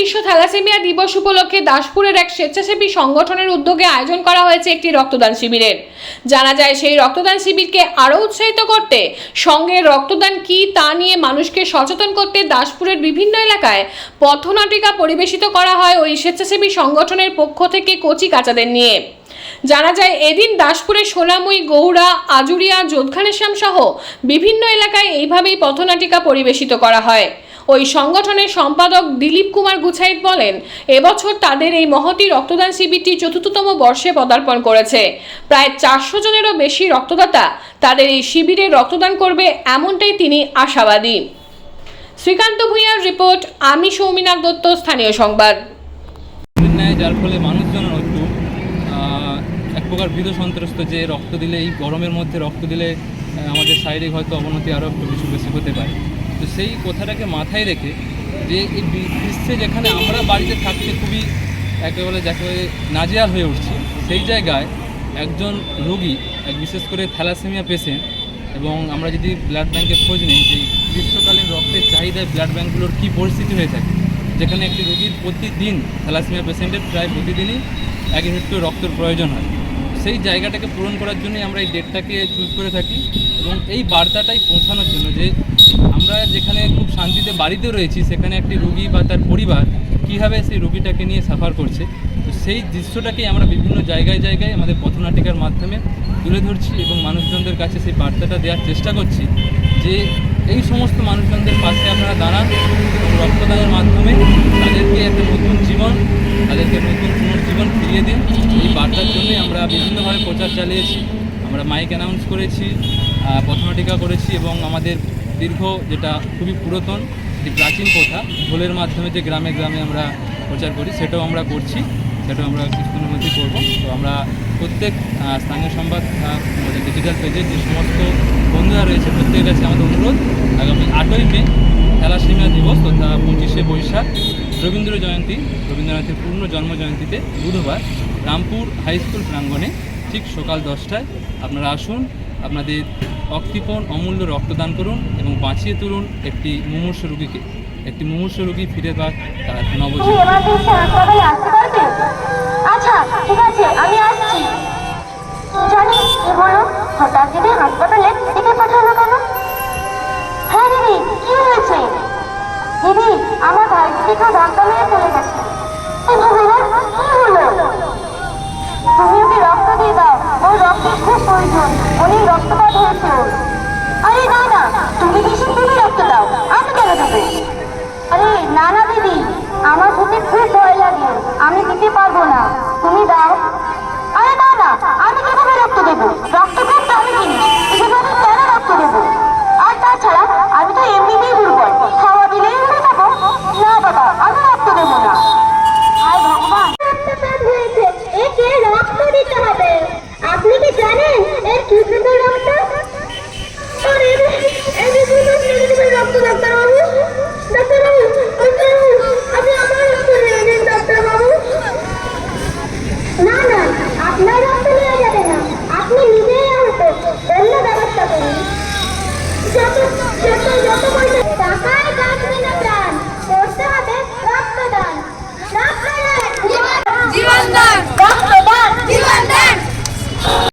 বিশ্ব থ্যালাসেমিয়া দিবস উপলক্ষে দাসপুরের এক স্বেচ্ছাসেবী সংগঠনের উদ্যোগে আয়োজন করা হয়েছে একটি রক্তদান শিবিরের। জানা যায় সেই রক্তদান শিবিরকে আরও উৎসাহিত করতে, সঙ্গে রক্তদান কি তা নিয়ে মানুষকে সচেতন করতে দাসপুরের বিভিন্ন এলাকায় পথনাটিকা পরিবেশিত করা হয় ওই স্বেচ্ছাসেবী সংগঠনের পক্ষ থেকে কচি কাচাদের নিয়ে। জানা যায় এদিন দাসপুরের সোনামুই, গৌড়া, আজুরিয়া যোধখানেশ্যাম সহ বিভিন্ন এলাকায় এইভাবেই পথনাটিকা পরিবেশিত করা হয়। ওই সংগঠনের সম্পাদক দিলীপ কুমার গুছাইত বলেন, এবছর তাদের এই মহতি রক্তদান শিবিরটি চতুর্থতম বর্ষে পদার্পণ করেছে। প্রায় চারশো জনেরও বেশি রক্তদাতা তাদের এই শিবিরে রক্তদান করবে এমনটাই তিনি আশাবাদী। শ্রীকান্ত ভূঁইয়ার রিপোর্ট, আমি সৌমিনাথ দত্ত, স্থানীয় সংবাদ। যার ফলে মানুষজন একটু এক প্রকার ভীত সন্ত্রস্ত যে রক্ত দিলে এই গরমের মধ্যে রক্ত দিলে আমাদের শারীরিক হয়তো অবনতি আরও একটু বেশি বেশি হতে পারে। তো সেই কথাটাকে মাথায় রেখে যে এই বি- গ্রীষ্মে যেখানে আমরা বাড়িতে থাকতে খুবই একেবারে যাকে বলে নাজেহাল হয়ে উঠছি, সেই জায়গায় একজন রোগী, এক বিশেষ করে থ্যালাসেমিয়া পেশেন্ট এবং আমরা যদি ব্লাড ব্যাংকের খোঁজ নিই যে গ্রীষ্মকালীন রক্তের চাহিদায় ব্লাড ব্যাঙ্কগুলোর কী পরিস্থিতি হয়ে থাকে, যেখানে একটি রোগীর প্রতিদিন থ্যালাসেমিয়া পেশেন্টের প্রায় প্রতিদিনই এক করে রক্তের প্রয়োজন হয়। সেই জায়গাটাকে পূরণ করার জন্যই আমরা এই ডেটটাকে চুজ করে থাকি এবং এই বার্তাটাই পৌঁছানোর জন্য যে আমরা যেখানে খুব শান্তিতে বাড়িতে রয়েছি, সেখানে একটি রুগী বা তার পরিবার কীভাবে সেই রুগীটাকে নিয়ে সাফার করছে, তো সেই দৃশ্যটাকেই আমরা বিভিন্ন জায়গায় জায়গায় আমাদের পথনাটিকার মাধ্যমে তুলে ধরছি এবং মানুষজনদের কাছে সেই বার্তাটা দেওয়ার চেষ্টা করছি যে এই সমস্ত মানুষজনদের পাশে আপনারা দাঁড়ান রক্তদানের মাধ্যমে তাদেরকে একটা নতুন জীবন, তাদেরকে নতুন পুনর্জীবন ফিরিয়ে দিন এই বার্তার জন্যই আমরা বিভিন্নভাবে প্রচার চালিয়েছি। আমরা মাইক অ্যানাউন্স করেছি পথনাটিকা করেছি এবং আমাদের দীর্ঘ যেটা খুবই পুরাতন একটি প্রাচীন প্রথা, ঢোলের মাধ্যমে যে গ্রামে গ্রামে আমরা প্রচার করি, সেটাও আমরা করছি, সেটাও আমরা কিছুদিনের মধ্যেই করব। তো আমরা প্রত্যেক স্থানীয় সংবাদ ডিজিটাল পেজে যে সমস্ত বন্ধুরা রয়েছে, প্রত্যেকের কাছে আমাদের অনুরোধ, আগামী আটই মে খেলা থ্যালাসেমিয়া দিবস পঁচিশে বৈশাখ, রবীন্দ্র জয়ন্তী, রবীন্দ্রনাথের পূর্ণ জন্ম জয়ন্তীতে বুধবার রামপুর হাই স্কুল প্রাঙ্গণে ঠিক সকাল দশটায় আপনারা আসুন, আপনাদের অক্ষিপণ অমূল্য রক্তদান করুন এবং বাঁচিয়ে তুলুন একটি মুমূর্ষ রোগীকে। একটি মুমূর্ষ রোগী ফিরে পাক তার নবজীবন। আচ্ছা ঠিক হাসপাতালে দিদি, আমার ভাই দিদিকে ধাক্কা মেরে চলে গেছে। তুমি ওকে রক্ত দিয়ে দাও, ওর রক্তের খুব প্রয়োজন অনেক রক্তপাত হয়েছে আরে না না, তুমি কিসের তুমি রক্ত দাও? আমি কেন দেবো? আরে না না, দিদি, আমার দিতে খুব ভয় লাগে, আমি দিতে পারব না। তুমি দাও